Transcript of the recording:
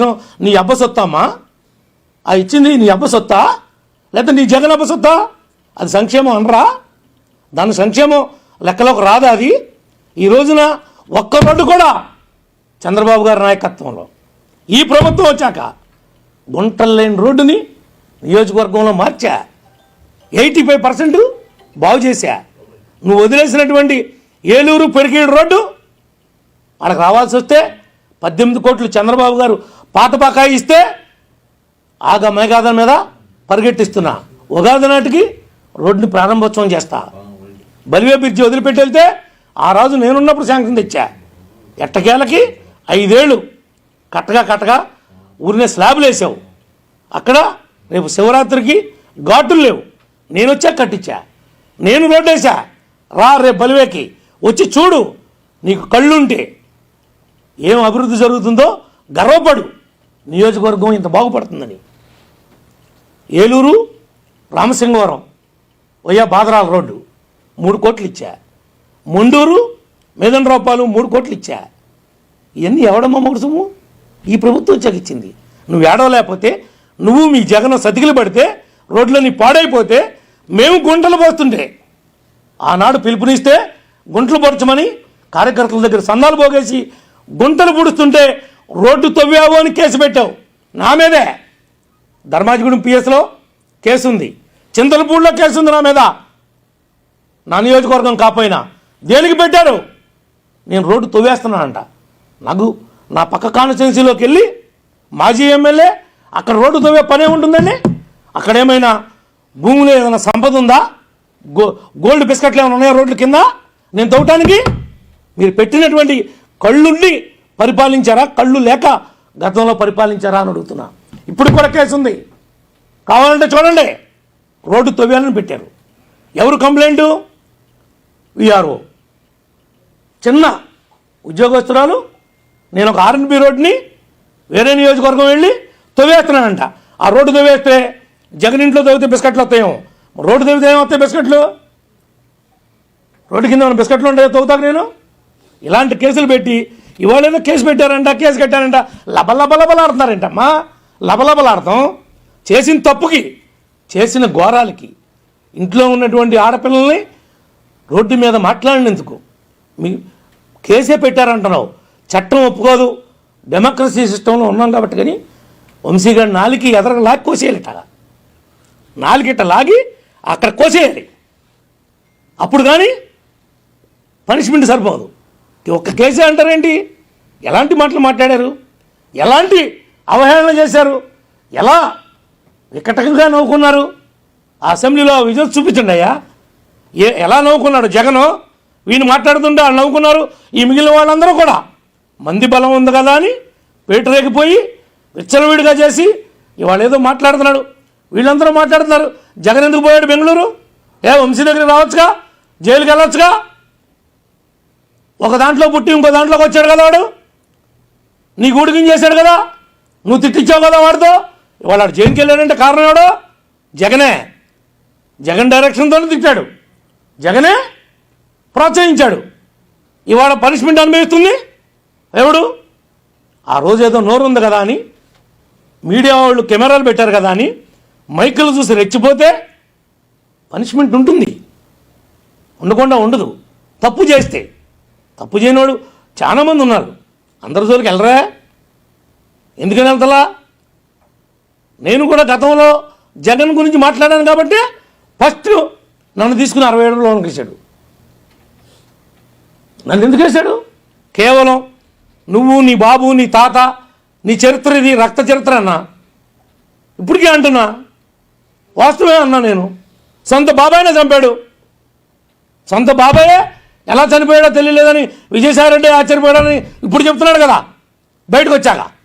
Direction నీ అబ్బ సొత్తమ్మా ఆ ఇచ్చింది నీ అబ్బ సొత్తా? లేకపోతే నీ జగన్ అబ్బ సొత్తా? అది సంక్షేమం అనరా? దాని సంక్షేమం లెక్కలోకి రాదా అది? ఈ రోజున ఒక్క రోడ్డు కూడా చంద్రబాబు గారి నాయకత్వంలో. ఈ ప్రభుత్వం వచ్చాక గుంటలు లేని రోడ్డుని నియోజకవర్గంలో మార్చా. ఎయిటీ ఫైవ్ పర్సెంట్ బాగు చేశా. నువ్వు వదిలేసినటువంటి ఏలూరు పెరిగేడు రోడ్డు వాళ్ళకి రావాల్సి వస్తే పద్దెనిమిది కోట్లు చంద్రబాబు గారు పాత బకాయి ఇస్తే ఆగ మేఘాదం మీద పరిగెట్టిస్తున్నా. ఉగాది నాటికి రోడ్డుని ప్రారంభోత్సవం చేస్తా. బలివే బ్రిడ్జి వదిలిపెట్టి వెళ్తే ఆ రాజు నేనున్నప్పుడు శాంక్షన్ తెచ్చా. ఎట్టకేలకి ఐదేళ్ళు కట్టగా కట్టగా ఊరినే స్లాబ్లు వేసావు. అక్కడ రేపు శివరాత్రికి ఘాటులు లేవు. నేను వచ్చా కట్టించా. నేను రోడ్డు వేసా రా రేపు బలివేకి. వచ్చి చూడు నీకు కళ్ళుంటే. ఏం అభివృద్ధి జరుగుతుందో గర్వపడు. నియోజకవర్గం ఇంత బాగుపడుతుందని. ఏలూరు రామసింగవరం వయ్యా బాదరాల రోడ్డు మూడు కోట్లు ఇచ్చా. మొండూరు మేదనరావుపాలు మూడు కోట్లు ఇచ్చా. ఇవన్నీ ఎవడమ్మ మొగసము ఈ ప్రభుత్వం చెకిచ్చింది. నువ్వు ఏడవలేకపోతే నువ్వు మీ జగన్ సతికిలు పడితే రోడ్లన్నీ పాడైపోతే మేము గుంటలు పోస్తుంటే ఆనాడు పిలుపునిస్తే గుంటలు పొడచమని కార్యకర్తల దగ్గర సందాలు పోగేసి గుంటలు పుడుస్తుంటే రోడ్డు తవ్వావు అని కేసు పెట్టావు. నా మీదే. ధర్మాజిగూడెం పిఎస్లో కేసు ఉంది చింతలపూడిలో కేసు ఉంది నా మీద. నా నియోజకవర్గం కాపోయినా. దేనికి పెట్టారు? నేను రోడ్డు తవ్వేస్తున్నానంట. నాకు నా పక్క కాన్స్టిట్యున్సీలోకి వెళ్ళి మాజీ ఎమ్మెల్యే అక్కడ రోడ్డు తవ్వే పనే ఉంటుందండి? అక్కడ ఏమైనా భూమిలో ఏదైనా సంపద ఉందా? గో గోల్డ్ బిస్కెట్లు ఏమైనా ఉన్నాయా రోడ్ల కింద? నేను తవ్వటానికి? మీరు పెట్టినటువంటి కళ్ళుండి పరిపాలించారా? కళ్ళు లేక గతంలో పరిపాలించారా అని అడుగుతున్నా. ఇప్పుడు కూడా కేసు ఉంది. కావాలంటే చూడండి. రోడ్డు తవ్వాలని పెట్టారు. ఎవరు కంప్లైంటు? విఆర్ఓ. చిన్న ఉద్యోగస్తురాలు నేను ఒక ఆర్ఎన్బి రోడ్ని వేరే నియోజకవర్గం వెళ్ళి తవ్వేస్తున్నానంట. ఆ రోడ్డు తవ్వేస్తే జగన్ ఇంట్లో తవ్వితే బిస్కెట్లు వస్తాయేమో. రోడ్డు తవ్వితే ఏమొస్తాయి బిస్కెట్లు? రోడ్డు కింద ఉన్న బిస్కెట్లు ఉంటాయో తవ్వుతాకు నేను? ఇలాంటి కేసులు పెట్టి ఇవాళ ఏదో కేసు పెట్టారంట కేసు కట్టారంట. లబలబలబలాడుతున్నారంటమ్మా? లబలబలాడతాం. చేసిన తప్పుకి చేసిన ఘోరాలకి ఇంట్లో ఉన్నటువంటి ఆడపిల్లల్ని రోడ్డు మీద మాట్లాడినందుకు మీ కేసే పెట్టారంటున్నావు. చట్టం ఒప్పుకోదు. డెమోక్రసీ సిస్టంలో ఉన్నాం కాబట్టి కానీ వంశీగారి నాలికి ఎదర లాగి కోసేయాలిట. నాలుగిట లాగి అక్కడ కోసేయాలి. అప్పుడు కానీ పనిష్మెంట్ సరిపోదు. ఒక్క కేసే అంటారేంటి? ఎలాంటి మాటలు మాట్లాడారు? ఎలాంటి అవహేళన చేశారు? ఎలా వికటంగా నవ్వుకున్నారు? ఆ అసెంబ్లీలో విజువల్స్ చూపించండి అయ్యా. ఏ ఎలా నవ్వుకున్నాడు? జగను వీళ్ళు మాట్లాడుతుంటే వాళ్ళు నవ్వుకున్నారు ఈ మిగిలిన వాళ్ళందరూ కూడా. మంది బలం ఉంది కదా అని పేటరేగిపోయి విచ్చలవిడిగా చేసి ఇవాళ ఏదో మాట్లాడుతున్నాడు. వీళ్ళందరూ మాట్లాడుతున్నారు. జగన్ ఎందుకు పోయాడు బెంగళూరు? ఏ వంశీ దగ్గరికి రావచ్చుగా? జైలుకి వెళ్ళొచ్చుగా? ఒక దాంట్లో పుట్టి ఇంకో దాంట్లోకి వచ్చాడు కదా వాడు? నీ గూడికి చేశాడు కదా? నువ్వు తిట్టించావు కదా వాడితో? ఇవాళ జైలుకి వెళ్ళాడంటే కారణం ఎవడు? జగనే. జగన్ డైరెక్షన్తోనే తిట్టాడు. జగనే ప్రోత్సహించాడు. ఇవాళ పనిష్మెంట్ అనుభవిస్తుంది. ఎవడు? ఆ రోజు ఏదో నోరు ఉంది కదా అని మీడియా వాళ్ళు కెమెరాలు పెట్టారు కదా అని మైకులు చూసి రెచ్చిపోతే పనిష్మెంట్ ఉంటుంది. ఉండకుండా ఉండదు. తప్పు చేస్తే తప్పు చేయనోడు చాలామంది ఉన్నారు. అందరి జోలికి వెళ్ళరా? ఎందుకని వెళ్తలా? నేను కూడా గతంలో జగన్ గురించి మాట్లాడాను కాబట్టి ఫస్ట్ నన్ను తీసుకుని అరవై ఏడు లోనికి వేశాడు నన్ను ఎందుకు వేశాడు కేవలం నువ్వు నీ బాబు నీ తాత నీ చరిత్ర ఇది రక్త చరిత్ర అన్నా. ఇప్పటికే అంటున్నా. వాస్తవమే అన్నా నేను. సొంత బాబాయినే చంపాడు. సొంత బాబాయే ఎలా చనిపోయాడో తెలియలేదని విజయసాయిరెడ్డి ఆశ్చర్యపోయాడని ఇప్పుడు చెప్తున్నాడు కదా. బయటకు వచ్చాక.